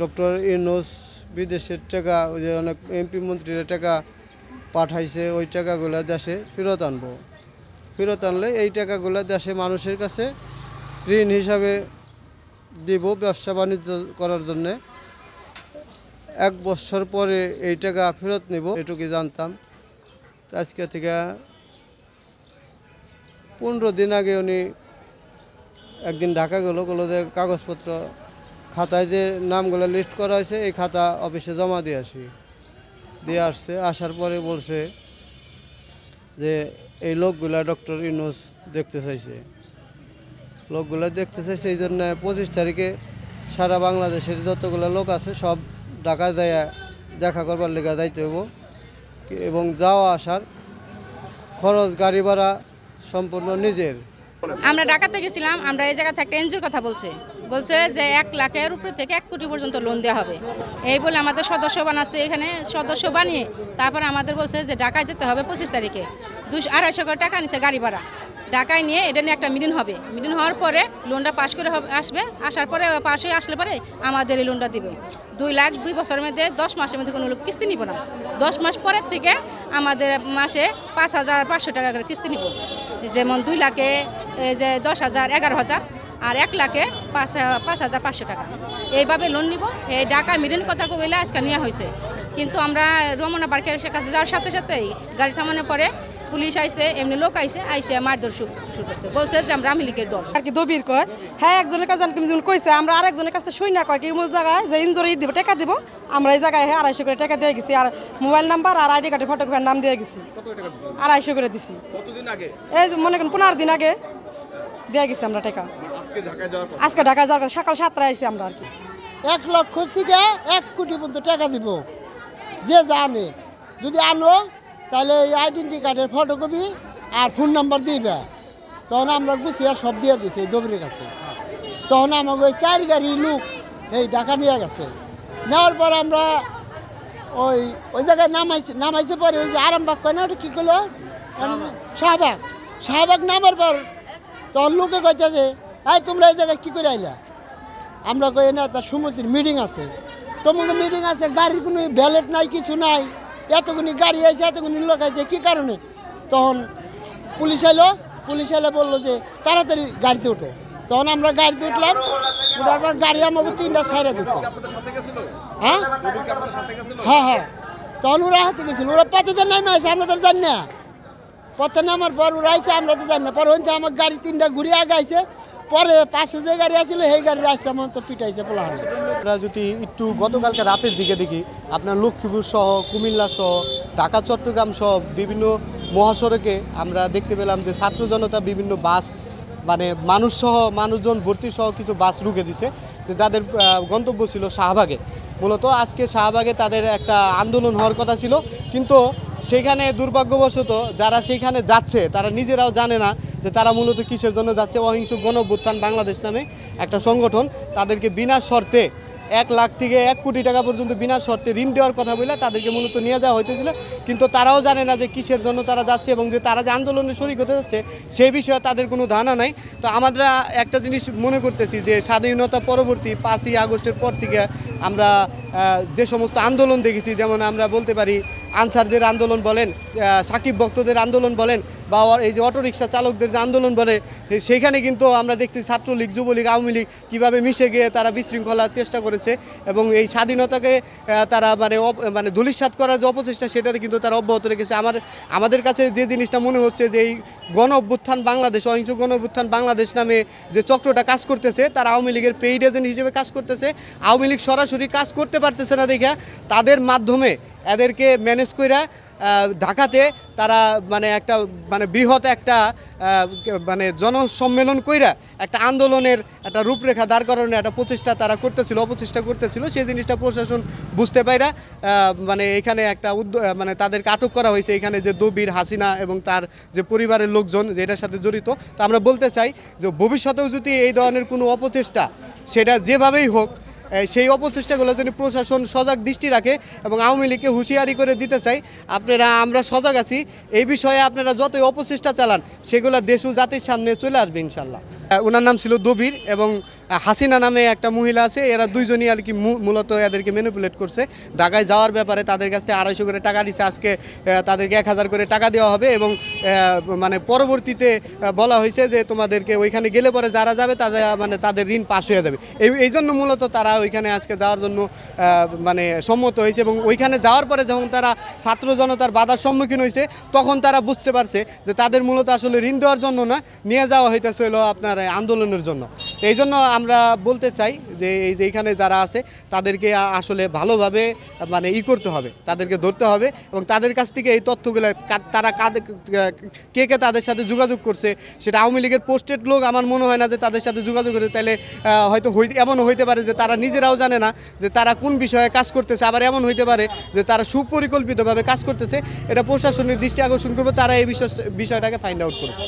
Doctor Yunus বিদেশের টাকা, ওই যে অনেক এমপি মন্ত্রীরা টাকা পাঠাইছে, ওই টাকাগুলো দেশে ফেরত আনব। ফেরত আনলে এই টাকাগুলো দেশে মানুষের কাছে ঋণ হিসাবে দিব ব্যবসা বাণিজ্য করার জন্যে। এক বছর পরে এই টাকা ফেরত নিব, এটুকু জানতাম। আজকে থেকে পনেরো দিন আগে উনি একদিন ঢাকা গেলো গেলো যে কাগজপত্র খাতায় যে নামগুলো লিস্ট করা হয়েছে, এই খাতা অফিসে জমা দিয়ে আসি। দিয়ে আসছে, আসার পরে বলছে যে এই লোকগুলা ডক্টর ইউনুস দেখতে চাইছে। লোকগুলা দেখতে চাইছে, এই জন্য পঁচিশ তারিখে সারা বাংলাদেশের যতগুলো লোক আছে, সব ঢাকা যায় দেখা করবার লেগে যাইতে হইব। এবং যাওয়া আসার খরচ গাড়ি ভাড়া সম্পূর্ণ নিজের। আমরা ঢাকাতে গেছিলাম, আমরা এই জায়গা থেকে এনজিওর কথা বলছে। বলছে যে এক লাখের উপরে থেকে এক কোটি পর্যন্ত লোন দেওয়া হবে। এই বলে আমাদের সদস্য বানাচ্ছে এখানে, সদস্য বানিয়ে তারপরে আমাদের বলছে যে ঢাকায় যেতে হবে পঁচিশ তারিখে। দুশো আড়াইশো করে টাকা নিচ্ছে গাড়ি ভাড়া। ঢাকায় নিয়ে এটা নিয়ে একটা মিটিং হবে। মিটিং হওয়ার পরে লোনটা পাশ করে আসবে। আসার পরে পাশ হয়ে আসলে পরে আমাদের এই লোনটা দিবে। দুই লাখ দুই বছরের মধ্যে দশ মাসের মধ্যে কোনো লোক কিস্তি নিব না। দশ মাস পরের থেকে আমাদের মাসে পাঁচ হাজার পাঁচশো টাকা করে কিস্তি নিব। যেমন দুই লাখে যে দশ হাজার, এগারো হাজার, আর এক লাখে পাঁচ পাঁচ হাজার পাঁচশো টাকা। এইভাবে লোন নিব। এই ঢাকা মিরেন কথা কইলে আজকে নেওয়া হয়েছে। কিন্তু আমরা রমনা পার্কের কাছে যাওয়ার সাথে সাথেই গাড়ি থামানোর পরে পুলিশ আইছে এমনি লোক আইছে আইসে মারধর শুরু শুরু করছে। বলছে যে আমরা আওয়ামী লীগের দল। আর কি দবির কয় হ্যাঁ একজনের কাছে আমি যেমন কইছে আমরা আরেকজনের কাছে শুই না কয় কি এমন জায়গায় যে ইন্দোরে দিব টাকা দিব আমরা এই জায়গায় হ্যাঁ আড়াইশো করে টাকা দিয়ে গেছি আর মোবাইল নাম্বার আর আইডি কার্ডের ফটোগ্রাফার নাম দিয়ে গেছি। আড়াইশো করে দিছি। এই যে মনে করেন পনেরো দিন আগে দিয়ে গেছি আমরা টাকা। আজকে ঢাকা যাওয়ার কথা। সকাল সাতটায় আসছি আমরা আর কি। এক লক্ষ থেকে এক কোটি পর্যন্ত টাকা দিব। যে জানে যদি আনো তাহলে এই আইডেন্টি কার্ডের ফটোকপি আর ফোন নাম্বার দিবে। তখন আমরা গুছিয়ে সব দিয়ে দিছি এই দবরির কাছে। তখন আমাকে ওই চার গাড়ি লোক এই ঢাকা নিয়ে গেছে। নেওয়ার পর আমরা ওই ওই জায়গায় নামাইছে নামাইছে পরে ওই যে আরামবাগ কয় না ওটা কী করল শাহবাগ। শাহবাগ নামার পর তখন লোকে কইতেছে, এই তোমরা এই জায়গায় কী করে আইলা? আমরা কই না তার সমিতির মিটিং আছে। তোমাকে মিটিং আছে, গাড়ির কোনো ব্যালেট নাই, কিছু নাই। এতগুনি গাড়ি আছে এতগুনি লোক আছে কী কারণে? তখন পুলিশ এলো পুলিশ এলে বলল যে, তাড়াতাড়ি গাড়িতে উঠো। তখন আমরা গাড়িতে উঠলাম ওঠার পর গাড়ি আমাকে তিনটা ছাইড়া দিচ্ছে হ্যাঁ? হ্যাঁ হ্যাঁ। তখন ওরা হাতে গেছিল, ওরা পথে নামে আছে আমরা তো জানি না। পথে নামার পর ওরা আইছে, আমরা তো জানি না। পরে হচ্ছে আমার গাড়ি তিনটা ঘুরে আগে আইছে পরে পাশে যে গাড়ি আছিল, সেই গাড়ি আসছে আমার তো পিটাইছে পোলাহানে আমরা যদি একটু গতকালকে রাতের দিকে দেখি, আপনার লক্ষ্মীপুর সহ, কুমিল্লা সহ, ঢাকা, চট্টগ্রাম সহ বিভিন্ন মহাসড়কে আমরা দেখতে পেলাম যে ছাত্র জনতা বিভিন্ন বাস মানে মানুষ সহ, মানুষজন ভর্তি সহ কিছু বাস রুখে দিছে যাদের গন্তব্য ছিল শাহবাগে। মূলত আজকে শাহবাগে তাদের একটা আন্দোলন হওয়ার কথা ছিল, কিন্তু সেখানে দুর্ভাগ্যবশত যারা সেইখানে যাচ্ছে, তারা নিজেরাও জানে না যে তারা মূলত কিসের জন্য যাচ্ছে। অহিংস গণ অভ্যুত্থান বাংলাদেশ নামে একটা সংগঠন, তাদেরকে বিনা শর্তে এক লাখ থেকে এক কোটি টাকা পর্যন্ত বিনা শর্তে ঋণ দেওয়ার কথা বলে তাদেরকে মূলত নিয়ে যাওয়া হইতেছিল। কিন্তু তারাও জানে না যে কিসের জন্য তারা যাচ্ছে এবং যে তারা যে আন্দোলনে শরিক হতে যাচ্ছে, সেই বিষয়ে তাদের কোনো ধারণা নাই। তো আমরা একটা জিনিস মনে করতেছি যে স্বাধীনতা পরবর্তী পাঁচই আগস্টের পর থেকে আমরা যে সমস্ত আন্দোলন দেখেছি, যেমন আমরা বলতে পারি আনসারদের আন্দোলন বলেন সাকিব ভক্তদের আন্দোলন বলেন, বা এই যে অটোরিকশা চালকদের যে আন্দোলন বলে সেইখানে কিন্তু আমরা দেখছি ছাত্রলীগ, যুবলীগ, আওয়ামী লীগ কীভাবে মিশে গিয়ে তারা বিশৃঙ্খলার চেষ্টা করেছে এবং এই স্বাধীনতাকে তারা মানে মানে ধূলিসাৎ করার যে অপচেষ্টা, সেটাতে কিন্তু তারা অব্যাহত রেখেছে। আমার, আমাদের কাছে যে জিনিসটা মনে হচ্ছে যে এই গণ অভ্যুত্থান বাংলাদেশ, অহিংস গণ অভ্যুত্থান বাংলাদেশ নামে যে চক্রটা কাজ করতেছে, তারা আওয়ামী লীগের পেইড এজেন্ট হিসেবে কাজ করতেছে। আওয়ামী লীগ সরাসরি কাজ করতে পারতেছে না দেখে তাদের মাধ্যমে এদেরকে ম্যানেজ কইরা ঢাকাতে তারা মানে একটা মানে বৃহৎ একটা মানে জনসম্মেলন কইরা একটা আন্দোলনের একটা রূপরেখা দাঁড় করানোর একটা প্রচেষ্টা তারা করতেছিল, অপচেষ্টা করতেছিল। সেই জিনিসটা প্রশাসন বুঝতে পাইরা মানে এখানে একটা উদ্যোগ মানে তাদেরকে আটক করা হয়েছে। এখানে যে দবির হাসিনা এবং তার যে পরিবারের লোকজন যে এটার সাথে জড়িত, তো আমরা বলতে চাই যে ভবিষ্যতেও যদি এই ধরনের কোনো অপচেষ্টা, সেটা যেভাবেই হোক সেই অপচেষ্টাগুলো যেন প্রশাসন সজাগ দৃষ্টি রাখে এবং আওয়ামী লীগকে হুঁশিয়ারি করে দিতে চাই। আপনারা, আমরা সজাগ আছি। এই বিষয়ে আপনারা যতই অপচেষ্টা চালান, সেগুলো দেশ ও জাতির সামনে চলে আসবে, ইনশাল্লাহ। ওনার নাম ছিল দবির এবং হাসিনা নামে একটা মহিলা আছে, এরা দুইজনই আর কি মূলত এদেরকে ম্যানিপুলেট করছে। ঢাকায় যাওয়ার ব্যাপারে তাদের কাছ থেকে আড়াইশো করে টাকা দিচ্ছে আজকে তাদেরকে এক হাজার করে টাকা দেওয়া হবে এবং মানে পরবর্তীতে বলা হয়েছে যে তোমাদেরকে ওইখানে গেলে পরে যারা যাবে তাদের মানে তাদের ঋণ পাশ হয়ে যাবে। এই এই জন্য মূলত তারা ওইখানে আজকে যাওয়ার জন্য মানে সম্মত হয়েছে এবং ওইখানে যাওয়ার পরে যখন তারা ছাত্র জনতার বাধার সম্মুখীন হয়েছে, তখন তারা বুঝতে পারছে যে তাদের মূলত আসলে ঋণ দেওয়ার জন্য না, নিয়ে যাওয়া হইতেছে হলো আপনার এই আন্দোলনের জন্য। এই জন্য আমরা বলতে চাই যে, এই যে এখানে যারা আছে, তাদেরকে আসলে ভালোভাবে মানে ই করতে হবে, তাদেরকে ধরতে হবে এবং তাদের কাছ থেকে এই তথ্যগুলো তারা কাদের, কে কে তাদের সাথে যোগাযোগ করছে, সেটা আওয়ামী লীগের পোস্টেড লোক আমার মনে হয় না যে তাদের সাথে যোগাযোগ করে তাহলে হয়তো হই, এমনও হইতে পারে যে তারা নিজেরাও জানে না যে তারা কোন বিষয়ে কাজ করতেছে, আবার এমন হইতে পারে যে তারা সুপরিকল্পিতভাবে কাজ করতেছে। এটা প্রশাসনের দৃষ্টি আকর্ষণ করবে, তারা এই বিষয়, বিষয়টাকে ফাইন্ড আউট করবে।